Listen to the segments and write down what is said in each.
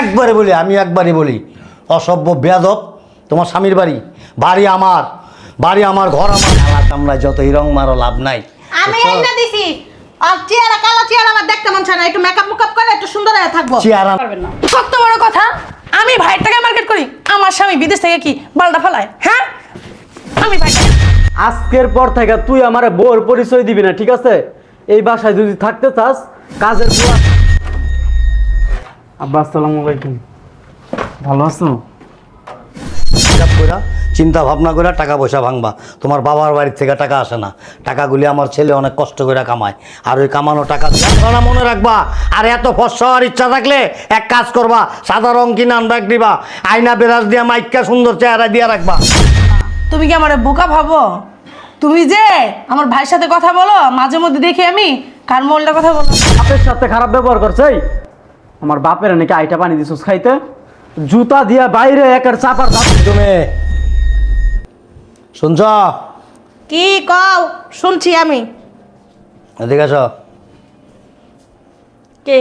একবারে বলি আমি একবারই বলি অসভ্য বেয়াদব তোমার স্বামীর বাড়ি বাড়ি আমার বাড়ি আমার ঘর আমার কামড়ায় যত রং মারো লাভ নাই। আমি এনে দিছি। আর চেহারা কালো চেহারা আমার দেখতে মন চায় না। একটু মেকআপ মুকআপ করে একটু সুন্দর হয়ে থাকব। চেহারা পারবেন না। কত বড় কথা আমি ভাইয়ের টাকা মার্কেট করি। আমার স্বামী বিদেশ থেকে কি বালটা ফেলায়? হ্যাঁ? আমি ভাই আজকের পর থেকে তুই আমার বউর পরিচয় দিবি না ঠিক আছে? এই বাসায় যদি থাকতে চাস কাজের বুয়া আব্বা আসসালামু আলাইকুম। ভালো আছো? হিসাব কইরা চিন্তা ভাবনা করে টাকা পয়সা ভাঙবা। তোমার বাবার বাড়ির থেকে টাকা আসে না। টাকাগুলি আমার ছেলে অনেক কষ্ট করে কামায়। আর ওই কামানো টাকা মনে রাখবা আর এত ফসা হওয়ার ইচ্ছা থাকলে এক কাজ করবা সাদা রং কিনে আনবাক দিবা আয়না বেরাজ দিয়া মাইকা সুন্দর চেহারা দিয়া রাখবা। তুমি কি আমার বোকা ভাবো? তুমি যে আমার ভাইয়ের সাথে কথা বলো মাঝে মধ্যে দেখি আমি কার মোলটা কথা বলো। বাপের সাথে খারাপ ব্যবহার করছে? আমার বাপের নাকি আইটা পানি দিছিস খাইতে জুতা দিয়া বাইরে একের চাপার দাম তুমি। শুনছ? কি কও? শুনছি আমি। এদিকে আস। কে?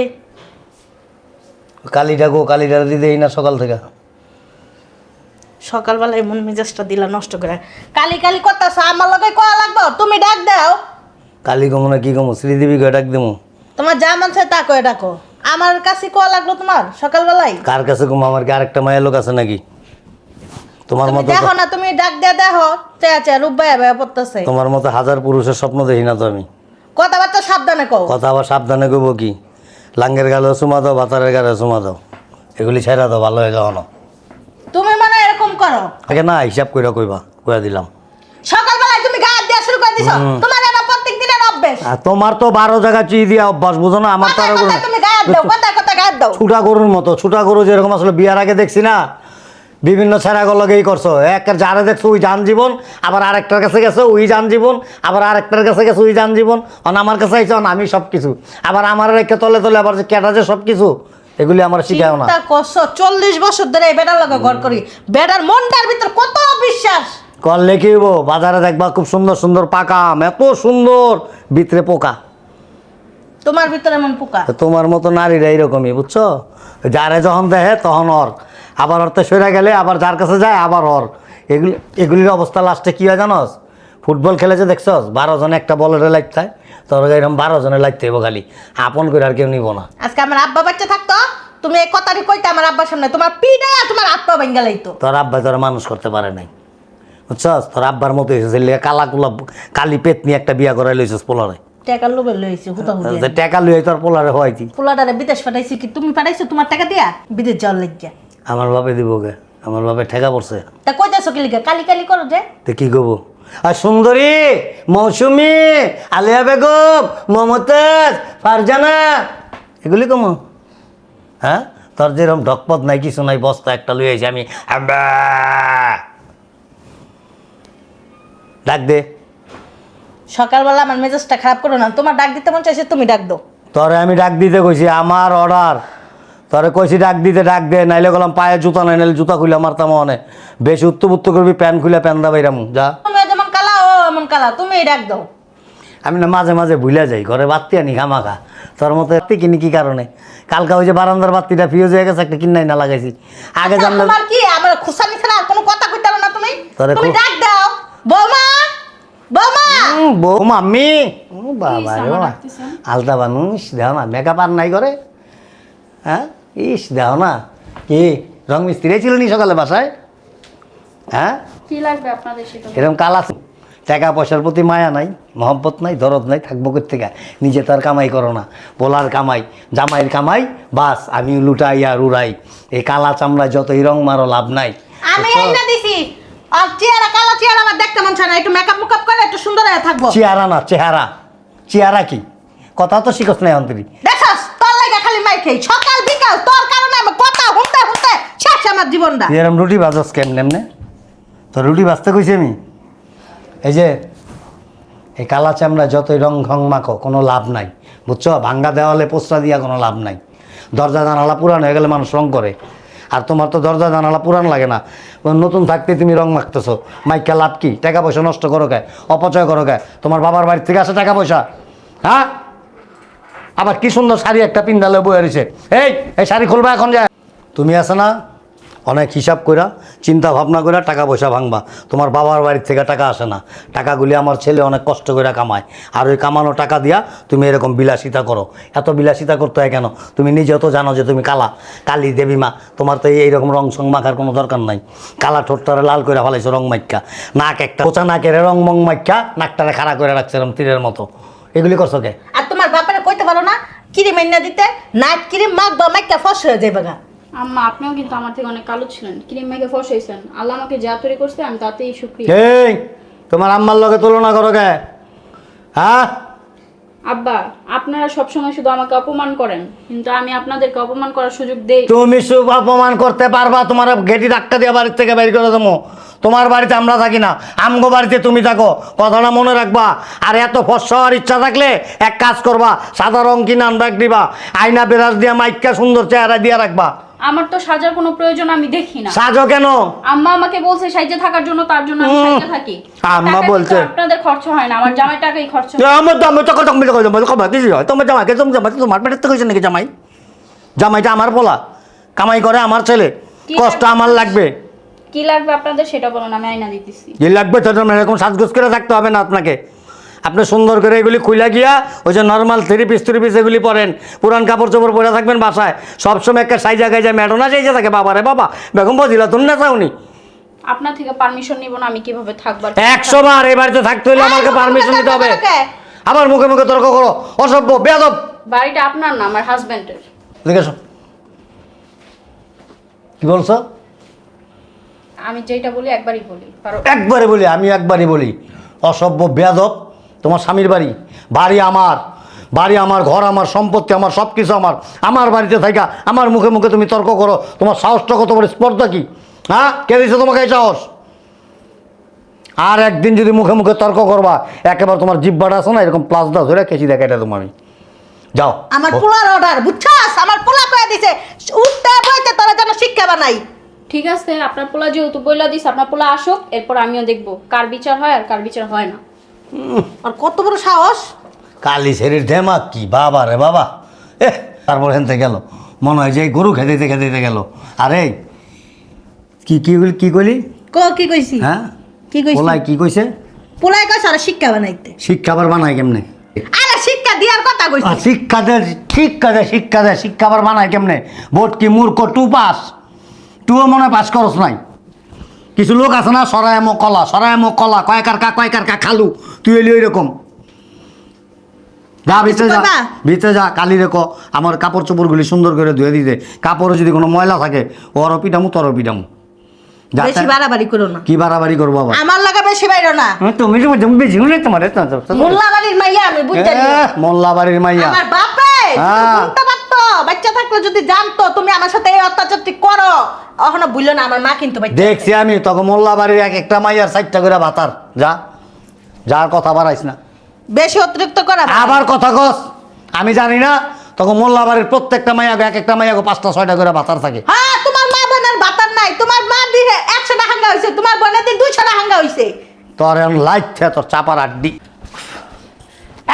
কালিটা গো কালিটা দিতেই না সকাল থেকে। সকালবেলায় মন মেজাজটা দিলা নষ্ট করে। কালি কালি করতেছ আমার লগে কয়া লাগবো? তুমি ডাক দাও। কালি কমো না কি কমো? শ্রীদেবী কে ডাক দেবো তোমার যা মন চায় তা কয়ে ডাকো। আমার কাছে কয়া লাগল তোমার সকালবেলায়? কার কাছে কমো আমার কি আরেকটা মায়ের লোক আছে নাকি? তোমার তুমি মতো দেখো না তুমি ডাক দিয়ে দেখো। চেয়া চেয়া রূপ বায়া বায়া পড়তেছে। তোমার মতো হাজার পুরুষের স্বপ্ন দেখি না তো আমি। কথাবার্তা সাবধানে কও। কথা আবার সাবধানে কইব কি? লাঙ্গের গালে চুমা দাও বাতারের গালে চুমা দাও। এগুলি ছেড়া দাও ভালো হয়ে যাও না। তুমি মানে এরকম করো। আগে না হিসাব কইরা কইবা কইয়া দিলাম। সকালবেলায় তুমি গা দিয়া শুরু করে দিছো। তোমার এটা প্রত্যেক দিনের অভ্যেস। আর তোমার তো বারো জায়গা চি দিয়া অভ্যাস বুঝো না? আমার তো আরও তুমি দাও দাও। ছুটা গরুর মতো ছুটা গরু যেরকম আসলে বিয়ার আগে দেখছি না বিভিন্ন ছেঁড়াগুলোকেই করছ। এক যারা দেখছ ওই যান জীবন আবার আরেকটার কাছে গেছে ওই যান জীবন আবার আরেকটার কাছে গেছে ওই যান জীবন। অন আমার কাছে আইছে অন আমি সব কিছু আবার আমার রেখে তলে তলে আবার যে কেটা যে সব কিছু এগুলি আমার শিখাও না। করছ চল্লিশ বছর ধরে এই বেটার লগে ঘর করি। বেটার মনটার ভিতর কত বিশ্বাস করলে কি বাজারে দেখবা খুব সুন্দর সুন্দর পাকা আম এত সুন্দর ভিতরে পোকা। তোমার ভিতরে এমন পোকা? তোমার মতো নারীরা এইরকমই বুঝছ? যারে যখন দেখে তখন অর আবার অর্থে সরে গেলে আবার যার কাছে যায় আবার ওর। এগুলি এগুলির অবস্থা লাস্টে কী হয় জানোস? ফুটবল খেলেছে দেখছস বারো জনে একটা বলের লাগতে হয় তোর এরকম বারো জনে লাগতে হইব খালি। আপন করে আর কেউ নিব না। আজকে আমার আব্বা বাচ্চা থাকতো তুমি এই কথাটি কইতে আমার আব্বার সামনে তোমার আর তোমার আব্বা ভেঙ্গে লাইতো। তোর আব্বা তোরা মানুষ করতে পারে নাই। বুঝছস? তোর আব্বার মতো হয়েছে কালা কুলা কালি পেট নিয়ে একটা বিয়া করাই লইছিস পোলারে। টাকা লোভে লইছি হুতা হুতি যে টাকা তোর পোলারে পোলাটারে বিদেশ পাঠাইছি কি তুমি পাঠাইছো তোমার টাকা দিয়া? বিদেশ যাওয়ার লাগিয়া। আমার বাপে দিব গে আমার বাপে ঠেকা পড়ছে। তা কইতাছো কি লিখা কালি কালি করো যে। তো কি করব আর সুন্দরী মৌসুমি আলিয়া বেগম মমতাজ ফারজানা এগুলি কম। হ্যাঁ? তোর যেরকম ঢকপথ নাই কিছু নাই বস্তা একটা লুই আইছি আমি। ডাক দে। সকালবেলা আমার মেজাজটা খারাপ করো না। তোমার ডাক দিতে মন চাইছে তুমি ডাক দাও। তরে আমি ডাক দিতে কইছি আমার অর্ডার তরে কইছি ডাক দিতে ডাক দে নাইলে গেলাম পায়ে জুতা নাই নাইলে জুতা খুলে মারতাম অনে। বেশি উত্তপুত্ত করবি প্যান্ট খুলে প্যান দা বাইরাম যা। তুমি যেমন কালা ও এমন কালা তুমি ডাক দাও। আমি না মাঝে মাঝে ভুলে যাই ঘরে বাত্তি আনি খামাখা তোর মতো একটি কিনি কি কারণে? কালকা ওই যে বারান্দার বাত্তিটা ফিউজ হয়ে গেছে একটা কিনাই না লাগাইছি। আগে আচ্ছা, জানলে তোমার কি আমার খুসানি ছাড়া আর কোনো কথা কইতে না তুমি? তুমি ডাক দাও। বৌমা! বৌমা! উম, বউ মাম্মি ও বাবা রে বাবা আলতা মানুষ দেও না মেকআপ আর নাই করে হ্যাঁ? ইস দেও না। কি রং মিস্ত্রি ছিল নি সকালে বাসায়? হ্যাঁ? কি লাগবে আপনাদের সেটা? এরকম কালা টাকা পয়সার প্রতি মায়া নাই মহব্বত নাই দরদ নাই থাকব থেকে নিজে তার কামাই করো না। পোলার কামাই জামাইয়ের কামাই বাস আমি লুটাই আর উড়াই। এই কালা চামড়া যতই রং মারো লাভ নাই। আমি দিছি। আর চেহারা কালো চেহারা আমার দেখতে মন চায় না। একটু মেকআপ মুকআপ করে একটু সুন্দর হয়ে থাকব। চেহারা না চেহারা। চেহারা কি? কথা তো শিখস নাই অন্তরি। দেখছস তোর লাগা খালি মাই খাই সকাল বিকাল তোর কারণে আমার কথা হুনতে হুনতে শেষ আমার জীবনটা। এরম রুটি বাজস কেমনে এমনে? তো রুটি বাজতে কইছি আমি? এই যে এই কালা চামড়া যতই রং ঘং মাখো কোনো লাভ নাই। বুঝছ? ভাঙ্গা দেওয়ালে পোস্টা দিয়া কোনো লাভ নাই। দরজা জানালা পুরান হয়ে গেলে মানুষ রং করে। আর তোমার তো দরজা জানালা পুরান লাগে না। নতুন থাকতে তুমি রং মাখতেছো। মাইকা লাভ কি? টাকা পয়সা নষ্ট করো কে? অপচয় করো কে? তোমার বাবার বাড়ির থেকে আসে টাকা পয়সা। হ্যাঁ? আবার কি সুন্দর শাড়ি একটা পিন্দালে বয়ে রয়েছে। এই এই শাড়ি খুলবা এখন যায় তুমি আসে না? অনেক হিসাব কইরা, চিন্তা ভাবনা কইরা টাকা পয়সা ভাঙবা। তোমার বাবার বাড়ির থেকে টাকা আসে না। টাকাগুলি আমার ছেলে অনেক কষ্ট করে কামায়। আর ওই কামানো টাকা দিয়া তুমি এরকম বিলাসিতা করো। এত বিলাসিতা করতে হয় কেন? তুমি নিজেও তো জানো যে তুমি কালা। কালী দেবী মা। তোমার তো এইরকম রং সং মাখার কোনো দরকার নাই। কালা ঠোঁটটারে লাল করে ফেলাইছো রং মাইকা নাক একটা কোচা নাকের রং মং মাইকা নাকটারে খাড়া করে রাখছে এরকম তীরের মতো। এগুলি করছ কে? আর তোমার বাপারে কইতে পারো না? ক্রিম এনে দিতে? নাইট ক্রিম মাখবা মাইকা ফস হয়ে যাবে গা। আম্মা আপনিও কিন্তু আমার থেকে অনেক কালো ছিলেন। ক্রিম মেখে ফস হয়েছেন আল্লাহ আমাকে যা তৈরি করছে আমি তাতেই সুক্রিয়া। এই তোমার আম্মার লগে তুলনা করো কে হ্যাঁ? আব্বা আপনারা সবসময় শুধু আমাকে অপমান করেন কিন্তু আমি আপনাদেরকে অপমান করার সুযোগ দেই। তুমি শুভ অপমান করতে পারবা তোমার গেটি ধাক্কা দিয়ে বাড়ির থেকে বের করে দেবো। তোমার বাড়িতে আমরা থাকি না আমগো বাড়িতে তুমি থাকো। কথাটা মনে রাখবা। আর এত ফর্সা হওয়ার ইচ্ছা থাকলে এক কাজ করবা সাদা রং কিনে আনবা দিবা। আয়না বেরাজ দিয়া মাইকা সুন্দর চেহারা দিয়া রাখবা। আমার তো সাজার কোনো প্রয়োজন আমি দেখি না। সাজো কেন? আম্মা আমাকে বলছে সাইজে থাকার জন্য তার জন্য আমি সাইজে থাকি। আম্মা বলছে। আপনাদের খরচ হয় না আমার জামাই টাকাই খরচ হয়। আমার তো আমি তো কথা বলতে কথা বলতে কথা কিছু হয় তোমার জামাইকে তুমি জামাই তোমার পেটের থেকে হয়েছে নাকি জামাই? জামাইটা আমার বলা কামাই করে আমার ছেলে। কষ্ট আমার লাগবে। কি লাগবে আপনাদের সেটা বলুন আমি আয়না দিতেছি। যে লাগবে? তো তোমার এরকম সাজগোজ করে থাকতে হবে না আপনাকে? আপনি সুন্দর করে এগুলি খুইলা গিয়া ওই যে normal three piece three piece এগুলি পরেন। পুরান কাপড় চোপড় পরে থাকবেন বাসায়। সবসময় একটা সাইজা গাইজা ম্যাডোনা সাইজা থাকে। বাবা রে বাবা বেগম বজিলা তুমি না চাওনি আপনার থেকে পারমিশন নিব না আমি কীভাবে থাকবার একশো বার এই বাড়িতে থাকতে হলে আমাকে পারমিশন নিতে হবে। আবার মুখে মুখে তর্ক করো। অসভ্য বেয়াদব। বাড়িটা আপনার না আমার হাজবেন্ডের দেখে এসো। কি বলছো? আমি যেটা বলি একবারই বলি। একবারে বলি আমি একবারই বলি। অসভ্য বেয়াদব। তোমার স্বামীর বাড়ি বাড়ি আমার বাড়ি আমার ঘর আমার সম্পত্তি আমার সব কিছু আমার। আমার বাড়িতে থাকা আমার মুখে মুখে তুমি তর্ক করো তোমার সাহসটা কত বড় স্পর্ধা কি? হ্যাঁ? কে দিছে তোমাকে এই সাহস? আর একদিন যদি মুখে মুখে তর্ক করবা একেবারে তোমার জিব্বাটা আছে না এরকম প্লাস দাও ধরে কেচি দেখা এটা তোমার আমি। যাও। আমার পোলার অর্ডার বুঝছাস? আমার পোলা কয়ে দিছে উঠতে বইতে তোরা যেন শিক্ষা বানাই। ঠিক আছে আপনার পোলা যেহেতু বইলা দিস আপনার পোলা আসুক এরপর আমিও দেখব কার বিচার হয় আর কার বিচার হয় না। আর কত বড় সাহস? কালি ছেড়ির ধেমাক কি বাবা রে বাবা। এ তারপর হেনতে গেল। মনে হয় যে গরু খেতে খেতে গেল। আরে কি কি কি কইলি? ক কি কইছি? হ্যাঁ? কি কইছি? ওলাই কি কইছে? পোলাই কইছে আর শিক্ষা বানাইতে। শিক্ষা আবার বানায় কেমনে? আরে শিক্ষা দিয়ার কথা কইছি। শিক্ষা দেয় শিক্ষা দেয় শিক্ষা দে শিক্ষা আবার বানায় কেমনে? ভোট কি মূর্খ টু পাস? টুও মনে পাস করস নাই। কিছু লোক আছে না সরায়ামো কলা সরায়ামো কলা কয়কার কা কয়কার কা খালু তুই এলি ওই রকম যা ভিতরে যা? ভিতরে যা কালি রেখো আমার কাপড় চোপড়গুলি সুন্দর করে ধুয়ে দিতে। কাপড়ে যদি কোনো ময়লা থাকে ওরও পিটামু তোরও পিটামু যা বেশি বাড়াবাড়ি করো না। কি বাড়াবাড়ি করব আবার? আমার লাগা বেশি বাইরো না। হ্যাঁ, তুমি তো তুমি বেশি হলে তোমার মোল্লা বাড়ির মাইয়া আমি বুঝতে মোল্লা বাড়ির মাইয়া। আমার বাপে শুনতে বাচ্চা থাকলে যদি জানতো তুমি আমার সাথে এই অত্যাচারটি করো। এখনও বুঝলো না আমার মা কিন্তু বাচ্চা দেখছি আমি তখন মোল্লা বাড়ির এক একটা মাইয়ার সাইডটা করে ভাতার যা যার কথা বাড়াইস না। বেশি অতিরিক্ত করা। আবার কথা কস। আমি জানি না তখন মোল্লা বাড়ির প্রত্যেকটা মাইয়াকে এক একটা মাইয়াকে পাঁচটা ছয়টা করে ভাতার থাকে। হ্যাঁ তোমার মা বোনের বাতার নাই। তোমার মা দিনে একশোটা হাঙ্গা হয়েছে তোমার বোনের দিন দুইশোটা হাঙ্গা হয়েছে তোর এখন লাইট তোর চাপার আড্ডি।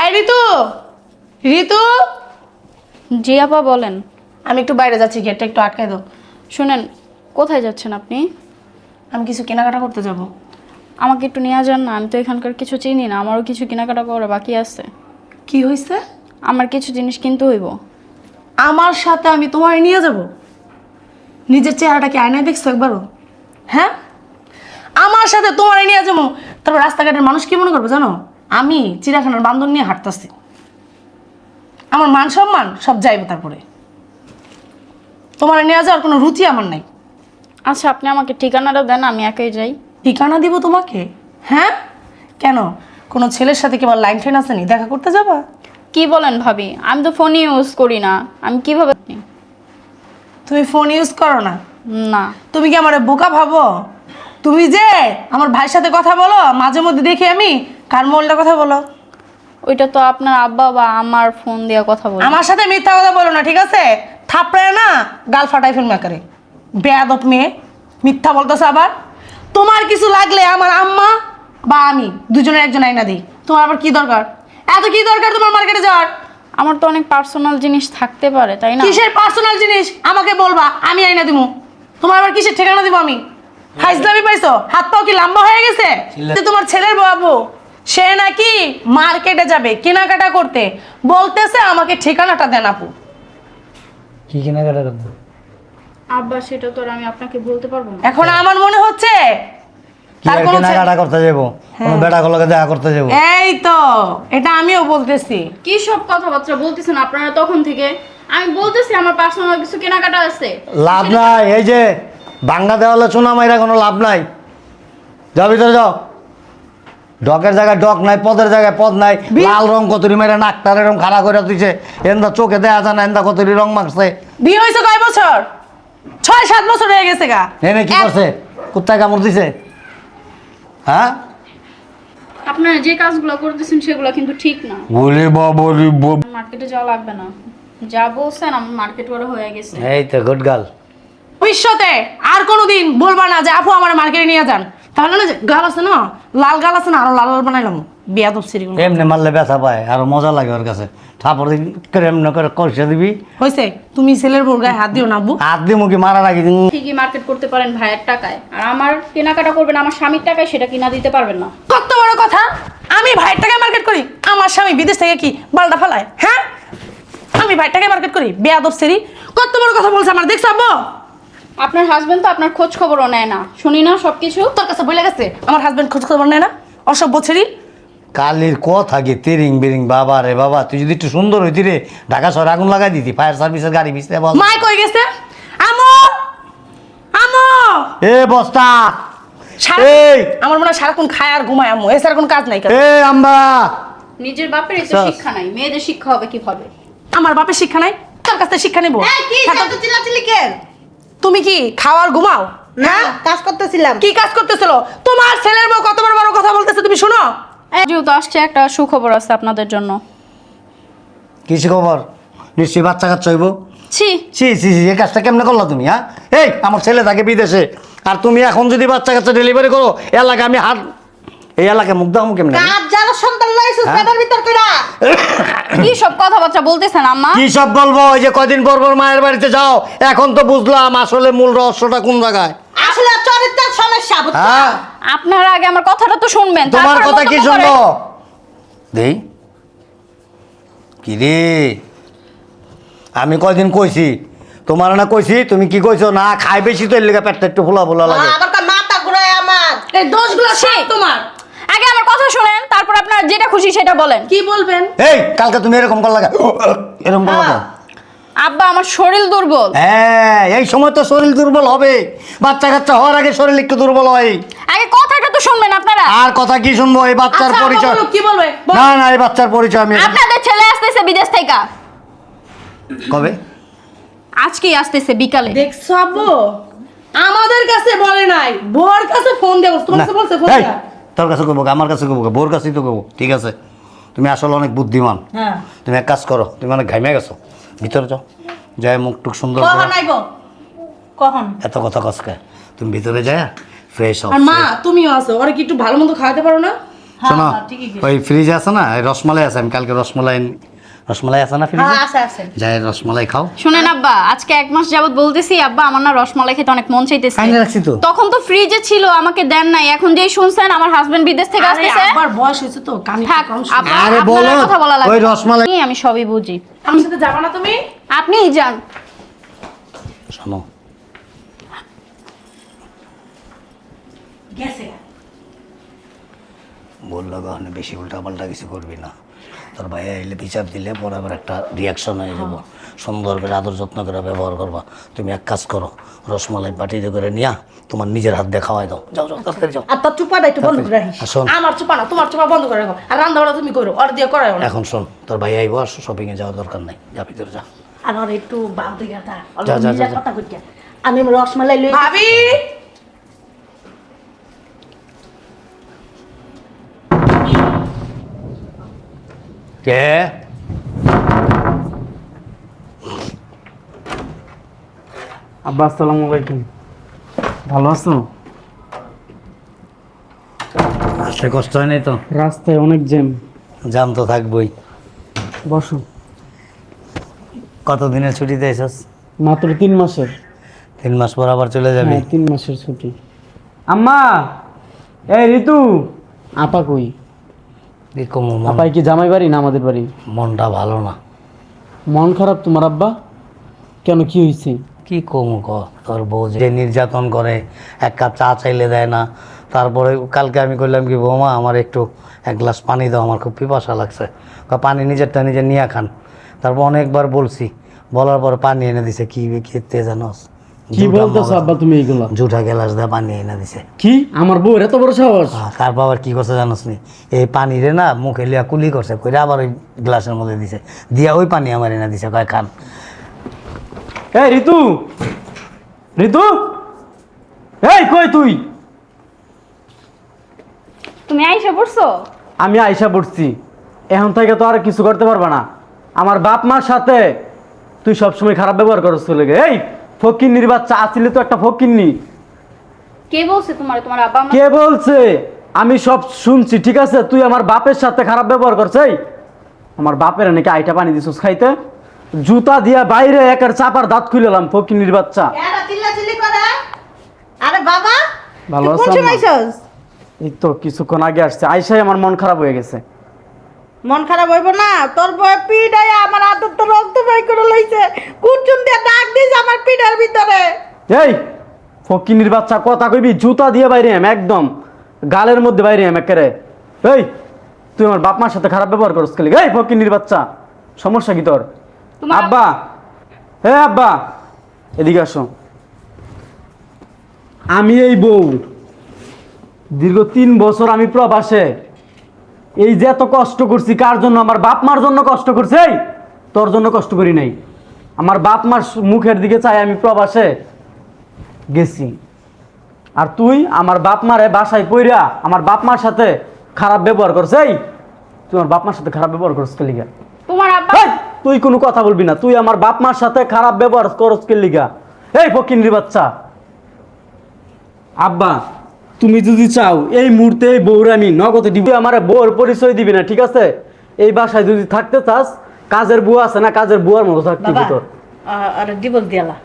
এই ঋতু ঋতু জি আপা বলেন। আমি একটু বাইরে যাচ্ছি গেটটা একটু আটকাই দাও। শুনেন কোথায় যাচ্ছেন আপনি? আমি কিছু কেনাকাটা করতে যাব। আমাকে একটু নিয়ে যান না আমি তো এখানকার কিছু চিনি না আমারও কিছু কেনাকাটা করা বাকি আছে। কি হয়েছে আমার কিছু জিনিস কিনতে হইব। আমার সাথে আমি তোমার নিয়ে যাব? নিজের চেহারাটা কি আয়নায় দেখছ একবারও? হ্যাঁ? আমার সাথে তোমার নিয়ে যাব? তারপর রাস্তাঘাটের মানুষ কি মনে করবে জানো? আমি চিড়াখানার বান্ধন নিয়ে হাঁটতেছি। আমার মান সম্মান সব যাইবে তারপরে। তোমার নিয়ে যাওয়ার কোনো রুচি আমার নাই। আচ্ছা আপনি আমাকে ঠিকানাটা দেন আমি একাই যাই। ঠিকানা দিব তোমাকে? হ্যাঁ? কেন? কোনো ছেলের সাথে কি আমার লাইন ট্রেন আসেনি দেখা করতে যাবা? কি বলেন ভাবি? আমি তো ফোন ইউজ করি না। আমি কীভাবে তুমি ফোন ইউজ করো না। না। তুমি কি আমার বোকা ভাবো? তুমি যে আমার ভাইয়ের সাথে কথা বলো মাঝে মধ্যে দেখি আমি কার মোলটা কথা বলো। ওইটা তো আপনার আব্বা বা আমার ফোন দিয়ে কথা বলি। আমার সাথে মিথ্যা কথা বলো না ঠিক আছে? থাপড়ে না গাল ফাটাই ফেলমা করে বেয়াদত মেয়ে মিথ্যা বলতেছে আবার। তোমার কিছু লাগলে আমার আম্মা বা আমি দুজনের একজন আইনা দিই। তোমার আবার কি দরকার? এত কি দরকার তোমার মার্কেটে যাওয়ার? আমার তো অনেক পার্সোনাল জিনিস থাকতে পারে তাই না? কিসের পার্সোনাল জিনিস? আমাকে বলবা আমি আইনা দিমু। তোমার আবার কিসের ঠিকানা দিব আমি? হাইজলামি পাইছো? হাত পাও কি লম্বা হয়ে গেছে? তোমার ছেলের বাবু সে নাকি মার্কেটে যাবে কেনাকাটা করতে। বলতেছে আমাকে ঠিকানাটা দেন আপু। কি কেনাকাটা করতে? আব্বা সেটা তো আর আমি আপনাকে বলতে পারব না। এখন আমার মনে হচ্ছে তার কোনো ছেলে- কেনাকাটা করতে যাব? কোনো বেটা গুলোকে দেখা করতে যাব? এই তো এটা আমিও বলতেছি। কি সব কথাবার্তা বলতেছেন আপনারা তখন থেকে? আমি বলতেছি আমার পার্সোনাল কিছু কেনাকাটা আছে। লাভ নাই এই যে বাংলা দেওয়ালে চুনা মাইরা কোনো লাভ নাই। যাও ভিতরে যাও। ডকের জায়গায় ডক নাই পদের জায়গায় পদ নাই। লাল রং কতরি মেরে নাকটার এরকম খাড়া করে দিছে। এন্দা চোখে দেয়া যায় না এন্দা কতরি রং মাখছে। বিয়ে হয়েছে কয় বছর? ছয় সাত বছর হয়ে গেছে গা। এনে কি করছে? কুত্তায় কামড় দিছে? হ্যাঁ? আপনারা যে কাজগুলো করতেছেন সেগুলো কিন্তু ঠিক না। বলি বলি মার্কেটে যাওয়া লাগবে না। যা বলছেন আমার মার্কেট করা হয়ে গেছে। এই তো গুড গার্ল ভবিষ্যতে আর কোনোদিন বলবা না যে আপু আমার মার্কেটে নিয়ে যান। তাহলে না যে গাল আছে না? লাল গাল আছে না? আরও লাল লাল বানাইলাম বিয়া তো সিরি এমনি মারলে ব্যথা পায় আরও মজা লাগে ওর কাছে। দিবি কেমন করে কষে দিবি। হয়েছে তুমি ছেলের বোর গায়ে হাত দিও না আব্বু। হাত দিয়ে মুখে মারা রাখি ঠিকই মার্কেট করতে পারেন ভাইয়ের টাকায়। আর আমার কেনাকাটা করবেন আমার স্বামীর টাকায় সেটা কিনা দিতে পারবেন না। কত বড় কথা! আমি ভাইয়ের টাকায় মার্কেট করি আমার স্বামী বিদেশ থেকে কি বালটা ফেলায় হ্যাঁ? আমি ভাইয়ের টাকায় মার্কেট করি বেয়াদব সেরি। কত বড় কথা বলছে আমার দেখছ আব্বু? আপনার হাজবেন্ড তো আপনার খোঁজ খবরও নেয় না। শুনি না সবকিছু। তোর কাছে বলে গেছে আমার হাজবেন্ড খোঁজ খবর নেয় না? অসভ্য ছেড়ি কালির কথা কি তিরিং বিরিং বাবা রে বাবা তুই যদি একটু সুন্দর হইতি রে ঢাকা শহরে আগুন লাগাই দিতি ফায়ার সার্ভিসের গাড়ি বিছতে বল। মায় কই গেছে? আমো! আমো! এ বস্তা! সারা- এই! আমার মনে হয় সারাক্ষণ খায় আর ঘুমায় আম্মু। এছাড়া কোনো কাজ নাই কাজ। এ আম্বা নিজের বাপের তো চাস। শিক্ষা নাই মেয়েদের শিক্ষা হবে কীভাবে? আমার বাপের শিক্ষা নাই? তোর কাছ থেকে শিক্ষা নেব? এই কি এত চিল্লাচিল্লি কেন? তুমি কি খাওয়ার ঘুমাও? না হ্যাঁ? কাজ করতেছিলাম। কি কাজ করতেছিল? তোমার ছেলের বউ কত বড় বড় কথা বলতেছে তুমি শুনো? যেহেতু আসছে একটা সুখবর আছে আপনাদের জন্য। কিছু খবর নিশ্চয়ই বাচ্চা কাচ্চা হইব? ছি। ছি ছি ছি এই কাজটা কেমনে করলা তুমি হ্যাঁ? এই আমার ছেলে থাকে বিদেশে। আর তুমি এখন যদি বাচ্চা কাচ্চা ডেলিভারি করো এলাকা আমি হাত এই এলাকায় মুখ দাও কেমনে? কাজ যারা সন্তান লাইছিস হ্যাঁ? পেটের ভিতর কইরা? কি সব কথাবার্তা বলতেছেন আম্মা? কি সব বলব? ওই যে কদিন পর পর মায়ের বাড়িতে যাও এখন তো বুঝলাম আসলে মূল রহস্যটা কোন জায়গায়। আসলে চরিত্রের সমস্যা বুঝছ হ্যাঁ। আপনারা আগে আমার কথাটা তো শুনবেন তোমার কথা কি শুনব? দেই কি রে? আমি কয়দিন কইছি? তোমার না কইছি তুমি কি কইছো? না খাই বেশি তো এর লেগে পেটটা একটু ফুলা ফুলা লাগে। কয় মাথা ঘুরায় আমার? এই দোষগুলো সব তোমার। আমার কথা শুনেন তারপর আপনারা যেটা খুশি সেটা বলেন। কি বলবেন? এই কালকে তুমি এরকম করলা কেন? এরকম করলা কেন? আব্বা আমার শরীর দুর্বল। হ্যাঁ এই সময় তো শরীর দুর্বল হবে। বাচ্চা কাচ্চা হওয়ার আগে শরীর একটু দুর্বল হয়। আগে কথাটা তো শুনবেন আপনারা। আর কথা কি শুনব? এই বাচ্চার আচ্ছা, পরিচয় কি বলবে? বলো। না না এই বাচ্চার পরিচয় আমি আপনাদের ছেলে আসতেছে বিদেশ থেকে। কবে? আজকেই আসতেছে বিকালে। দেখছ আব্বু? আমাদের কাছে বলে নাই। বোর কাছে ফোন দেবো। তোমার না। কাছে বলছে ফোন এই, দেয়া? তোর কাছে কবো আমার কাছে কবো বোর কাছেই তো কবো ঠিক আছে? তুমি আসলে অনেক বুদ্ধিমান। হ্যাঁ। তুমি এক কাজ করো তুমি অনেক ঘামে গেছো ভিতরে যাও। যাই মুখ টুক সুন্দর কখন এত কথা কসকে তুমি ভিতরে যায় ফ্রেশ হও আর মা তুমিও আছো ওরা কি একটু ভালো মতো খাওয়াতে পারো না? শোনো হ্যাঁ, কইছো। ওই ফ্রিজ আছে না রসমালাই আছে আমি কালকে রসমালাই রসমালাই আছে না ফ্রিজে? হ্যাঁ আছে আছে। যাই রসমালাই খাও। শুনেন আব্বা আজকে এক মাস যাবত বলতেছি আব্বা আমার না রসমালাই খেতে অনেক মন চাইতেছে। আইনে রাখছি তো। তখন তো ফ্রিজে ছিল আমাকে দেন নাই। এখন যেই শুনছেন আমার হাজবেন্ড বিদেশ থেকে আরে আসতেছে। আবার বয়স হয়েছে তো কানে থাক কম আরে বলো, কথা বলা লাগবে ওই। রসমালাই- আমি- আমি সবই বুঝি। আমার সাথে যাবা না তুমি? আপনিই যান। শোনো। গেছে। বলল বেশি উল্টা পাল্টা কিছু করবি না। তোর ভাই এলে বিচার দিলে পরে আবার একটা রিয়াকশন হয়ে যাব। সুন্দর করে আদর যত্ন করে ব্যবহার করবা। তুমি এক কাজ করো রসমালাই পাটিতে করে নিয়া তোমার নিজের হাত দিয়ে খাওয়াই দাও। যাও যাও তাড়াতাড়ি যাও। আর তোর চুপাটা একটু বন্ধ করে রাখিস। শোন। আমার চুপা না তোমার চুপা বন্ধ করে রাখো। আর রান্না বাড়া তুমি করো আর দিয়ে করাও এখন শোন তোর ভাই আইবো আর শপিংয়ে যাওয়ার দরকার নাই। যা ভিতরে যা। আর একটু বাদ দিকে থা যা, যা, যা, যা। কথা আমি রসমালাই লই ভাবি! কে? আব্বা আসসালামু আলাইকুম। ভালো আছো? কষ্ট হয় নাই তো? রাস্তায় অনেক জ্যাম। জাম তো থাকবই। বসো। কত দিনের ছুটিতে এসেছ মাত্র তিন মাসের। তিন মাস পর আবার চলে যাবি? হ্যাঁ তিন মাসের ছুটি। আম্মা! এই ঋতু! আপা কই? কি কমু আপাই কি জামাই বাড়ি না আমাদের বাড়ি? মনটা ভালো না। মন খারাপ তোমার আব্বা? কেন কি হয়েছে কি কমু ক তোর বউ যে নির্যাতন করে এক কাপ চা চাইলে দেয় না। তারপরে কালকে আমি করলাম কি বৌমা আমার একটু এক গ্লাস পানি দাও আমার খুব পিপাসা লাগছে। পানি নিজেরটা নিজে নিয়ে খান। তারপর অনেকবার বলছি বলার পর পানি এনে দিছে কি খেতে জানোস কি বলতেছো আব্বা তুমি এইগুলা? জুঠা গ্লাস দিয়ে পানি এনে দিছে। কি? আমার বউর এত বড় সাহস? তারপর আবার কি করছে জানোস নি এই পানি রে না মুখে লিয়া কুলি করছে কইরা আবার ওই গ্লাসের মধ্যে দিছে। দিয়া ওই পানি আমার এনে দিছে কয় খান। এই ঋতু! ঋতু! এই কই তুই? তুমি আইসা পড়ছো? আমি আইসা পড়ছি। এখন থেকে তো আর কিছু করতে পারবা না। আমার বাপ মার সাথে তুই সবসময় খারাপ ব্যবহার করছ চলে গে এই ফকিন্নির বাচ্চা আসলে তো একটা ফকিন্নি। কে বলছে তোমার? তোমার আব্বা আমার কে বলছে? আমি সব শুনছি ঠিক আছে? তুই আমার বাপের সাথে খারাপ ব্যবহার করছিস আমার বাপের নাকি আইটা পানি দিছিস খাইতে? জুতা দিয়া বাইরে একের চাপার দাঁত খুলেলাম ফকিন্নির বাচ্চা। এরা চিল্লাচিল্লি করে। আরে বাবা ভালো আছো, সময় আইছস? এই তো কিছুক্ষণ আগে আসছে আইসাই আমার মন খারাপ হয়ে গেছে। মন খারাপ হইব না। তোর বয় পিঠাই আমার আদর তো রক্ত বাই করে লইছে। কুচুন দিয়ে ডাক দিস আমার পিঠার ভিতরে। এই ফকিনির বাচ্চা কথা কইবি? জুতা দিয়ে বাইরে আম একদম। গালের মধ্যে বাইরে আম একেরে এই তুই আমার বাপ মার সাথে খারাপ ব্যবহার করছ খালি এই ফকিনির বাচ্চা সমস্যা কি তোর? তোমার- আব্বা হে আব্বা এদিকে আসো। আমি এই বউ। দীর্ঘ তিন বছর আমি প্রবাসে। এই যে এত কষ্ট করছি কার জন্য? আমার বাপ মার জন্য কষ্ট করছে? তোর জন্য কষ্ট করি নাই। আমার বাপ মার মুখের দিকে চাই আমি প্রবাসে গেছি। আর তুই আমার বাপ মারে বাসায় পইরা আমার বাপ মার সাথে খারাপ ব্যবহার করছে? এই তুই আমার বাপ মার সাথে খারাপ ব্যবহার করছ কে লিগা? তোমার আব্বা তুই কোনো কথা বলবি না। তুই আমার বাপ মার সাথে খারাপ ব্যবহার করছ কে লিগা? এই ফকিন্দ্রি বাচ্চা। আব্বা তুমি যদি চাও এই মুহূর্তে এই বউর আমি নগদে দিবি। আমার বউর পরিচয় দিবি না ঠিক আছে? এই বাসায় যদি থাকতে চাস কাজের বুয়া আছে না কাজের বুয়ার মতো থাকতে বাবা তোর আরে ডিভোর্স দিয়ালা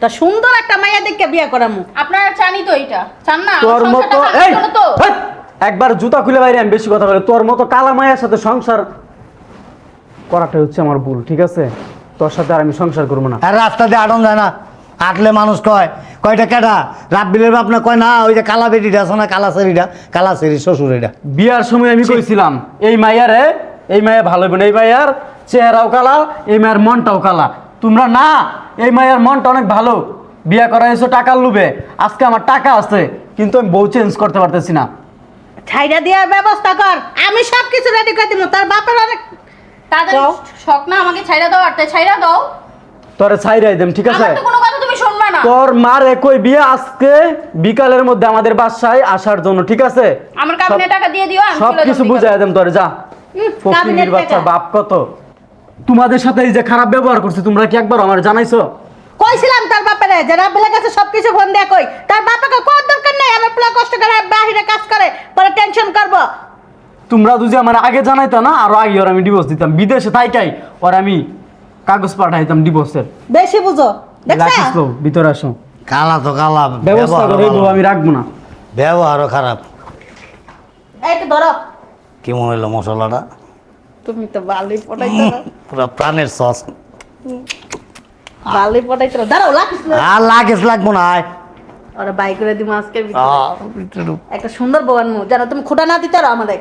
তা সুন্দর একটা মাইয়া দেখে বিয়ে করামু। আপনারা জানি তো এটা চান না? তোর মতো এই! হেৎ, একবার জুতা খুলে বাইরে আমি বেশি কথা বলে। তোর মতো কালা মায়ের সাথে সংসার করাটা হচ্ছে আমার ভুল ঠিক আছে? তোর সাথে আর আমি সংসার করব না। আর রাস্তা দিয়ে আটন যায় না। আটলে মানুষ কয় কয়টা কেটা রাব্বিলের বাপ না কয় না ওই যে কালা বেটিটা আছে না কালা সেরিটা কালা সেরি শ্বশুর এটা। বিয়ার সময় আমি কইছিলাম এই মাইয়ারে এই মাইয়া ভালো হবে না এই মাইয়ার চেহারাও কালা এই মায়ের মনটাও কালা। তোমরা না এই মায়ের মনটা অনেক ভালো। বিয়া করা হয়েছে টাকার লোভে আজকে আমার টাকা আছে কিন্তু আমি বউ চেঞ্জ করতে পারতেছি না। ছাইরা দেওয়ার ব্যবস্থা কর আমি সব কিছু রেডি করে দিব তার বাপের অনেক তাদের। শখ না আমাকে ছাইরা দাও আর তাই ছাইরা দাও। তোরে ছাইরাই দেম ঠিক আছে? আমার তো কোনো কথা তুমি শুনবে না। তোর মার একই বিয়ে আজকে বিকালের মধ্যে আমাদের বাসায় আসার জন্য ঠিক আছে? আমার কাবিনে টাকা দিয়ে দিও আমি সব কিছু বুঝাই দেম তোরে যা। ফকিনির বাচ্চা বাপ কত। তোমাদের সাথে এই যে খারাপ ব্যবহার করছে তোমরা কি একবার আমার জানাইছো? কইছিলাম তার বাপেরে যে রাব্বিলের কাছে সবকিছু ফোন দিয়ে কই। তার বাপাকে কোন দরকার নাই আমার পোলা কষ্ট করে বাহিরে কাজ করে পরে টেনশন করব। তোমরা যদি আমার আগে জানাইতো না আর আগে ওর আমি ডিভোর্স দিতাম। বিদেশে থাইকাই ওর আমি কাগজ পাঠাইতাম ডিভোর্সের বেশি বুঝো দেখছ? ভিতরে আসো। কালা তো কালা ব্যবস্থা করে এই বউ আমি রাখব না। ব্যবহারও খারাপ। একটু ধরো। কি মনে হলো মশলাটা? তুমি তো বালি পটাইছো পুরো প্রাণের সস বালি পটাইছো দাঁড়াও লাখিস না? আর লাগেজ লাগবো না আয়। ওরা বাই করে দিব আজকে একটা সুন্দর বউ আনমু জানো তুমি খুঁটা না দিতে পারো আমাদের।